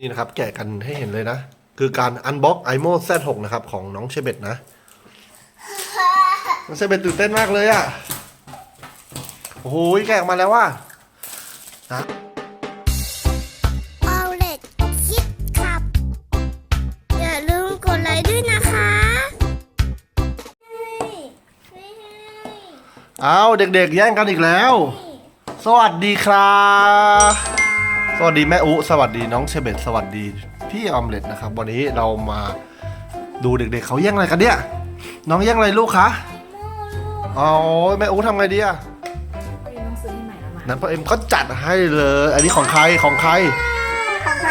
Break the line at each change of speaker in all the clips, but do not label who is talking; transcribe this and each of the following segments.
นี่นะครับ แกะกันให้เห็นเลยนะ คือการอันบ็อก iMo Z6 นะครับ ของน้องเชเบตนะ น้องเชเบตตื่นเต้นมากเลยอะ่ะ โอ้โหแกะออกมาแล้วว่านะ
เอาเล็กคิดขับ อย่าลืมกดไลค์ด้วยนะคะไม่ให้
เอาเด็กๆ แย่งกันอีกแล้ว สวัสดีครับ สวัสดีแม่อุสวัสดีน้องเชเบตสวัสดีพี่ออมเล็ตนะครับ วันนี้เรามาดูเด็กๆเขาแย่งอะไรกันเนี่ย น้องแย่งอะไรลูกคะเอาแม่อุทำไงดีอะ
เอ็มต้องซื้อให้ใหม่แล้วมา
นั้นพ่อเอ็มก็จัดให้เลย อันนี้ของใครของใคร
ของใคร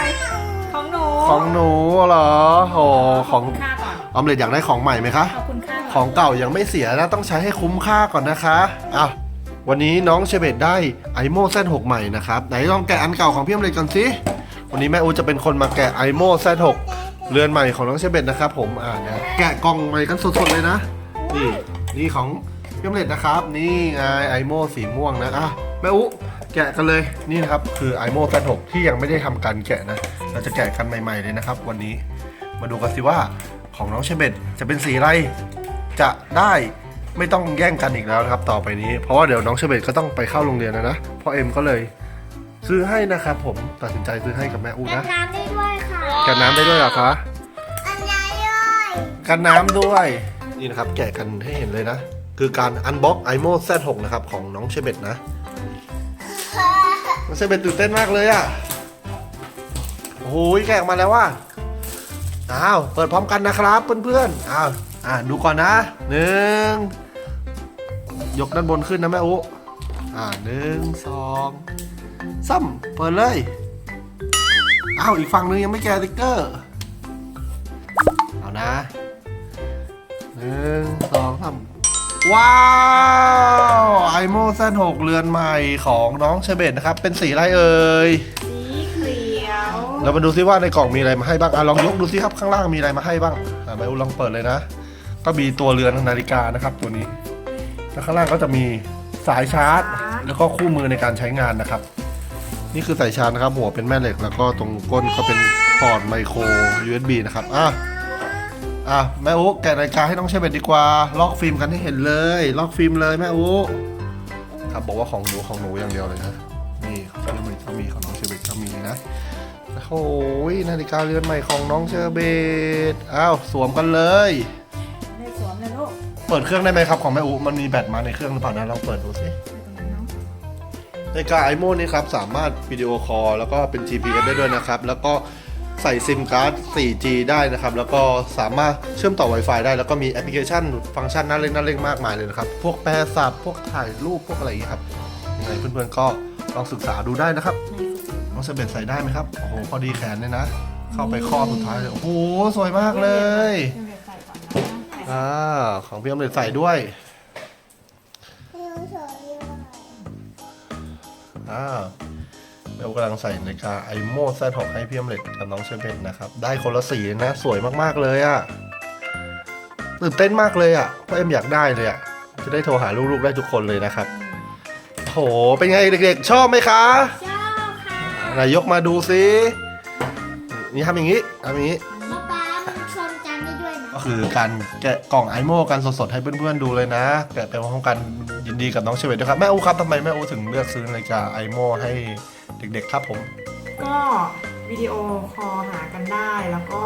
ของหนู
ของหนูเหรอโอ้ของ
ค่าก่อน
ออมเล็ตอยากได้ของใหม่ไหมคะ
ขอบคุณค่า
ข
ก่
อ
อน
งเก่ายังไม่เสียนะต้องใช้ให้คุ้มค่าก่อนนะคะอะ วันนี้น้องเชเบตได้ไอโม่เซหกใหม่นะครับ ไหนลองแกะอันเก่าของพี่อมเลยก่อนสิวันนี้แม่อูจะเป็นคนมาแกะไอโม่เซหกเรือนใหม่ของน้องเชเบตนะครับ ผมอ่านี่ยแกะกล่องใหม่กันสดๆเลยนะ นี่นี่ของพี่อมเล็ตนะครับ นี่ไงไอโม่สีม่วงนะอะแม่อูแกะกันเลยนี่นะครับคือไอโม่เซหกที่ยังไม่ได้ทำการแกะนะ เราจะแกะกันใหม่ ๆเลยนะครับ วันนี้มาดูกันสิว่าของน้องเชเบตจะเป็นสีอะไรจะได้ ไม่ต้องแย่งกันอีกแล้วนะครับ ต่อไปนี้ เพราะว่าเดี๋ยวน้องเชเบตก็ต้องไปเข้าโรงเรียนแล้วนะพ่อเอ็มก็เลยซื้อให้นะครับผมตัดสินใจซื้อให้กับแม่อู
กัน
นะ
น้ำได้ด้วยค่ะ
กันน้ำได้ด้วยเหรอคะ
อันนี้ด้วย
กันน้ำด้วยนี่นะครับ แกะกันให้เห็นเลยนะ คือการอันบ็อก iMo Z6 นะครับ ของน้องเชเบตนะ น้องเชเบตตื่นเต้นมากเลยอะ่ะโอ้โหแกะออกมาแล้วว่าอ้าว เปิดพร้อมกันนะครับเพื่อนๆอ้าวอ่าดูก่อนนะหนึ่ง ยกด้านบนขึ้นนะแม่อุอ่าหนึ่งสองซ้ำเปิดเลย อ้าว อีกฝั่งนึงยังไม่แกะสติ๊กเกอร์ เอานะหนึ่งสองสามว้าวไอโมซันหกเรือนใหม่ของน้องเชเบตนะครับ เป็นสีอะไรเอ่ย
สีเขียว
เรามาดูซิว่าในกล่องมีอะไรมาให้บ้างอะลองยกดูซิครับข้างล่างมีอะไรมาให้บ้างอะไปลองเปิดเลยนะ ก็มีตัวเรือนนาฬิกานะครับตัวนี้ แล้วข้างล่างก็จะมีสายชาร์จ แล้วก็คู่มือในการใช้งานนะครับ นี่คือสายชาร์จนะครับ หัวเป็นแม่เหล็ก แล้วก็ตรงก้นก็เป็นพอร์ตไมโคร USB นะครับอะอะแม่อุ๊แกะนาฬิกาให้น้องเชเบตดีกว่าลอกฟิล์มกันให้เห็นเลยลอกฟิล์มเลยแม่อุ๊ครับบอกว่าของหนูของหนูอย่างเดียวเลยนะนี่ของเชเบตก็มีของน้องเชเบตก็มีนะโอ้ยนาฬิกาเรือนใหม่ของน้องเชอร์เบตอ้าวสวมกันเลย
เปิ
ดเครื่องได้ไหมครับของแม่อุมันมีแบตมาในเครื่องหรือเปล่านะลองเปิดดูสิ
ไปตรงนั้นเนาะ
นาฬิกาไอโมนี่ครับสามารถวิดีโอคอลแล้วก็เป็น GPS ได้ด้วยนะครับ แล้วก็ใส่ซิมการ์ด 4G ได้นะครับ แล้วก็สามารถเชื่อมต่อ Wi-Fi ได้ แล้วก็มีแอปพลิเคชัน ฟังก์ชันน่าเล่นน่าเล่นมากมายเลยนะครับ พวกแปลสับพวกถ่ายรูปพวกอะไรอย่างเงี้ยครับยังไงเพื่อนๆก็ลองศึกษาดูได้นะครับ
ในสุด
น้องเชอร์เบตใส่ได้ไหมครับ โอ้โห พอดีแขนเลยนะ เข้าไปข้อสุดท้ายเลย โอ้โห สวยมากเลย อ่าของพี่อมเล็ตใส่ด้วยอ่าแมวกำลังใส่นาฬิกาไอโมแซหกให้พี่อมเล็ตกับน้องเชเบตนะครับ ได้คนละสีนะ สวยมากๆเลยอะ่ะตื่นเต้นมากเลยอะ่ะเพราะเอ็มอยากได้เลยอะ่ะจะได้โทรหาลูกๆได้ทุกคนเลยนะครับโหเป็นไงเด็กๆ ชอบไหมคะ
ชอบค่ะ
ไหนายกมาดูซินี่ทำอย่างนี้ทำอย่างนี้
ก็
คือการแกะกล่องไอโมกันสดๆให้เพื่อนๆดูเลยนะแกะไปพร้อมกันยินดีกับน้องเชเวตด้วยครับแม่อูครับทำไมแม่อูถึงเลือกซื้อนาฬิกาไอโมให้เด็กๆครับผม
ก็วิดีโอคอลหากันได้แล้วก็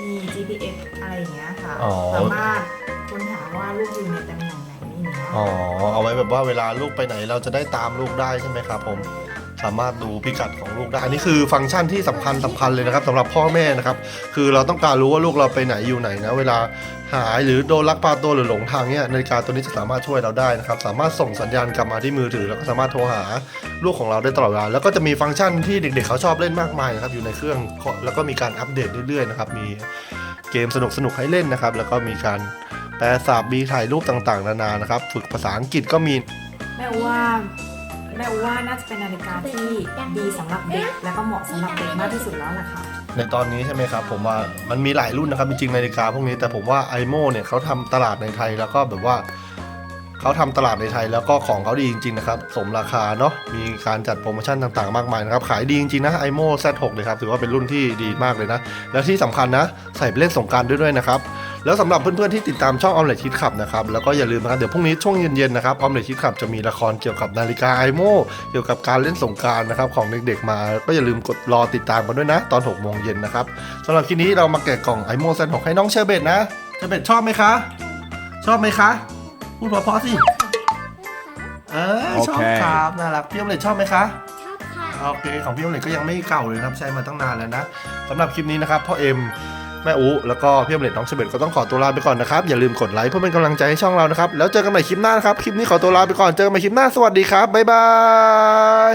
มี GPS อะไรอย่างเงี้ยค่ะ
อ๋อ
สามารถค้นหาว่าลูกอยู่ในตำแหน่งไหนอย่างเงี้ย
อ๋อเอาไว้แบบว่าเวลาลูกไปไหนเราจะได้ตามลูกได้ใช่ไหมครับผม สามารถดูพิกัดของลูกได้ อันนี้คือฟังก์ชันที่สำคัญสำคัญเลยนะครับสำหรับพ่อแม่นะครับ คือเราต้องการรู้ว่าลูกเราไปไหนอยู่ไหนนะเวลาหายหรือโดนลักพาตัวหรือหลงทางเนี่ยนาฬิกาตัวนี้จะสามารถช่วยเราได้นะครับ สามารถส่งสัญญาณกลับมาที่มือถือ แล้วก็สามารถโทรหาลูกของเราได้ตลอดเวลาแล้วก็จะมีฟังก์ชันที่เด็กๆเขาชอบเล่นมากมายนะครับอยู่ในเครื่องแล้วก็มีการอัปเดตเรื่อยๆนะครับมีเกมสนุกๆให้เล่นนะครับ แล้วก็มีการแปลสาบมีถ่ายรูปต่างๆ นานานะครับ ฝึกภาษาอังกฤษก็มี
แม่อว่า แม่อูว่าน่าจะเป็นนาฬิกาที่ดีสำหรับเด็ก แล้วก็เหมาะสำหรับเด็กมากที่สุดแล้วแหละค่ะ
ในตอนนี้ใช่ไหมครับผมว่ามันมีหลายรุ่นนะครับจริงๆนาฬิกาพวกนี้แต่ผมว่าไอโมเนี่ยเขาทำตลาดในไทยแล้วก็แบบว่าเขาทำตลาดในไทยแล้วก็ของเขาดีจริงๆนะครับสมราคาเนาะมีการจัดโปรโมชั่นต่างๆมากมายนะครับขายดีจริงๆนะ iMo Z6 เลยครับถือว่าเป็นรุ่นที่ดีมากเลยนะ แล้วที่สำคัญนะ ใส่ไปเล่นสงการด้วยด้วยนะครับ แล้วสำหรับเพื่อนๆที่ติดตามช่องออมเล็ตคิดขับนะครับแล้วก็อย่าลืมนะครับเดี๋ยวพรุ่งนี้ช่วงเย็นๆนะครับออมเล็ตคิดขับจะมีละครเกี่ยวกับนาฬิกาไอโมเกี่ยวกับการเล่นสงกรารนะครับของเด็กๆมา ก็อย่าลืมกดรอติดตามกันด้วยนะ ตอน6โมงเย็นนะครับสำหรับคลิปนี้เรามาแกะกล่องไอโมเซน6ให้น้องเชอร์เบตนะเชอร์เบตชอบไหมคะ ชอบไหมคะ พูดเพราะๆสิเออชอบ
โอเค
ครับน่ารักพี่ออมเล็ตชอบไหมคะ
ชอบค่ะ
โอเค ของพี่ออมเล็ตก็ยังไม่เก่าเลยนะครับ ใช้มาตั้งนานแล้วนะสำหรับคลิปนี้นะครับพ่อเอ็ม แม่อูแล้วก็พี่อมเล็ตน้องเฉเบตก็ต้องขอตัวลาไปก่อนนะครับ อย่าลืมกดไลค์เพื่อเป็นกำลังใจให้ช่องเรานะครับ แล้วเจอกันใหม่คลิปหน้านะครับ คลิปนี้ขอตัวลาไปก่อน เจอกันใหม่คลิปหน้า สวัสดีครับ บ๊ายบาย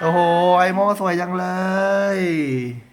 โอ้โห ไอโมสวยจังเลย